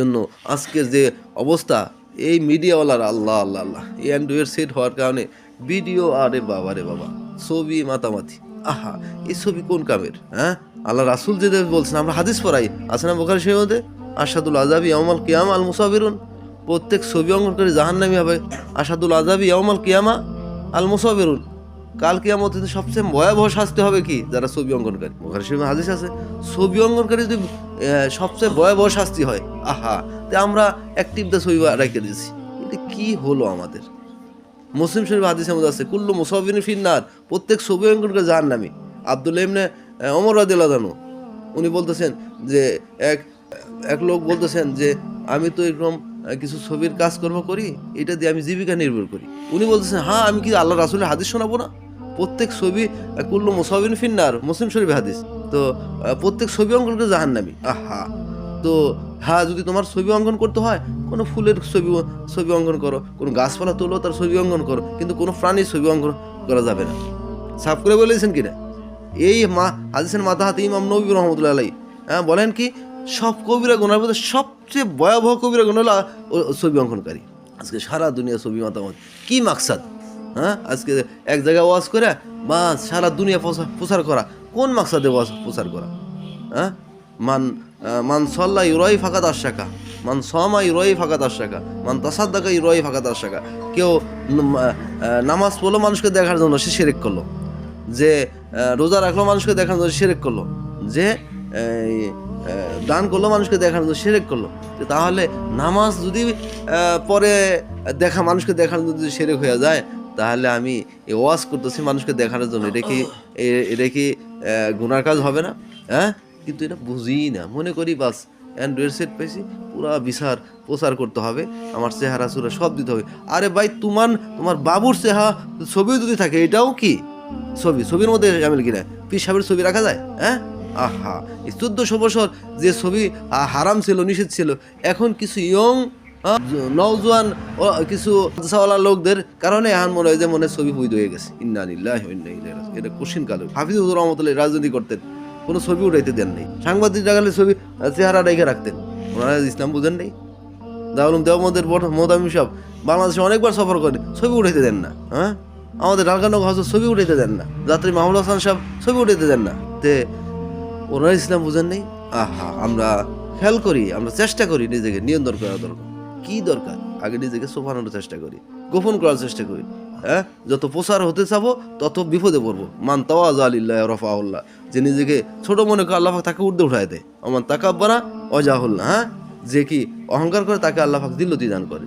জন্য আজকের যে অবস্থা, এই মিডিয়াওয়ালার, আল্লাহ আল্লাহ আল্লাহ, এই অ্যান্ড্রয়েড সেট হওয়ার কারণে ভিডিও, আরে বাবা রে বাবা, ছবি মাতামাতি, আহা, এই ছবি কোন কামের হ্যাঁ? আল্লাহ রাসুল যে বলছেন, আমরা হাদিস পড়াই, আছে না বোখারি মধ্যে? আসাদুল আজাবি ইয়ামাল কিয়াম আল মুসাবিরুন, প্রত্যেক ছবি অঙ্কন করে জাহান্নামি হবে। আসাদুল আজাবি ইয়ামাল কিয়ামা আল মুসাবিরুন কাল কিয়ামত সবচেয়ে ভয়াবহ শাস্তি হবে কি? যারা ছবি অঙ্কনকারী। বোখারি শরীফে হাদিস আছে। ছবি অঙ্কনকারী যদি সবচেয়ে ভয়াবহ শাস্তি হয়, আহা, তে আমরা অ্যাক্টিভ দা ছবি রেখে দিয়েছি। এটা কি হলো আমাদের? মুসলিম শরীফ হাদিসের মধ্যে আছে, কুল্লু মুসাফিন ফিন্নার, প্রত্যেক ছবি অঙ্কন করে যার নামি আব্দুল ইমনে ওমর রাদিল্লাহ উনি বলতেছেন যে, এক এক লোক বলতেছেন যে, আমি তো এরকম কিছু ছবির কাজকর্ম করি, এটা দিয়ে আমি জীবিকা নির্ভর করি। উনি বলতেছেন হ্যাঁ আমি কি আল্লাহ রাসুলের হাদিস শোনাবো না? প্রত্যেক ছবি কুল্লু মুসাফিন ফিন্নার, মুসলিম শরীফ হাদিস। তো প্রত্যেক ছবি অঙ্কন করে জাহান নামি আহা! তো হ্যাঁ যদি তোমার ছবি অঙ্কন করতে হয়, কোনো ফুলের ছবি ছবি অঙ্কন করো, কোনো গাছপালা তোলো, তার ছবি অঙ্কন করো, কিন্তু কোনো প্রাণীর ছবি অঙ্কন করা যাবে না। সাফ করে বলেছেন কিনা? এই মা, হাদিসের মাথা হাতে ইমাম নবী রহমতুল্লাহ আলাই হ্যাঁ বলেন কি সব কবিরা গুণার মধ্যে সবচেয়ে ভয়াবহ কবিরা গুণ হলো ছবি অঙ্কনকারী। আজকে সারা দুনিয়া ছবি মাতামত। কি মাকসাদ? হ্যাঁ? আজকে এক জায়গায় ওয়াজ করে বা সারা দুনিয়া প্রচার- করা। কোন মাকসাদে ওয়াজ প্রচার করা? হ্যাঁ? মান মান সল্লা ইউরাই ফাঁকাত আশাকা। মান সমা ইউরাই ফাঁকাত আশাকা। মান তাসাদ্দাকা ইউরাই ফাঁকাত আশাকা। কেউ নামাজ পড়ল মানুষকে দেখার জন্য, সে সেরেক করল। যে রোজা রাখল মানুষকে দেখার জন্য সেরেক করল। যে দান করল, মানুষকে দেখার জন্য সেরেক করল। তাহলে নামাজ যদি পরে দেখা, মানুষকে দেখার জন্য যদি সেরেক হয়ে যায়, তাহলে আমি এই ওয়াজ করতেছি মানুষকে দেখানোর জন্য। এটা কি, এ- এটা কি গুনার কাজ হবে না? হ্যাঁ? কিন্তু এটা বুঝি না। মনে করি বাস অ্যান্ড্রয়েড সেট পেয়েছি পুরা বিচার, প্রচার করতে হবে, আমার চেহারা চুরা সব দিতে হবে। আরে ভাই, তোমার তোমার বাবুর চেহারা ছবিও যদি থাকে, এটাও কি? ছবি, ছবির মধ্যে সামিল কিনা? পীর সাহেবের ছবি রাখা যায়? হ্যাঁ? আহা, এই চোদ্দশো বছর যে ছবি হারাম ছিল, নিষেধ ছিল, এখন কিছু ইয়ং নওজোয়ান কিছু মাদ্রাসাওয়ালা লোকদের কারণে এখন মনে হয় যে মনে ছবি বৈধ হয়ে গেছে। ইন্না নিল্লাহ এটা কুশিন কালো। হাফিজুর রহমতুল্লাহ রাজনীতি করতেন, কোনো ছবি উঠাইতে দেন নেই। সাংবাদিক দেখালে ছবি চেহারা রেখে রাখতেন। ওনারা ইসলাম বুঝেন নেই। দাউলুম দেওবন্দের মোদামি সব বাংলাদেশে অনেকবার সফর করে ছবি উঠাইতে দেন না হ্যাঁ? আমাদের ঢাকানো হজর ছবি উঠাইতে দেন না। যাত্রী মাহমুদ হাসান সাহেব ছবি উঠাইতে দেন না। তে ওনারা ইসলাম বুঝেন নেই? আহা, আমরা খেয়াল করি, আমরা চেষ্টা করি নিজেকে নিয়ন্ত্রণ করা দরকার। কি দরকার? আগে নিজেকে সোফানোর চেষ্টা করি, গোপন করার চেষ্টা করি। হ্যাঁ? যত প্রসার হতে চাবো, তত বিপদে পড়ব। মান তাওয়াজ আলিল্লাহ রফাউল্লাহ, যে নিজেকে ছোট মনে করে আল্লাহ তাকে উর্ধে উঠায় দেয়। আমার তাকাব্বানা অজাহুল্লাহ হ্যাঁ? যে কি অহংকার করে তাকে আল্লাহ দিল্লতি দান করে।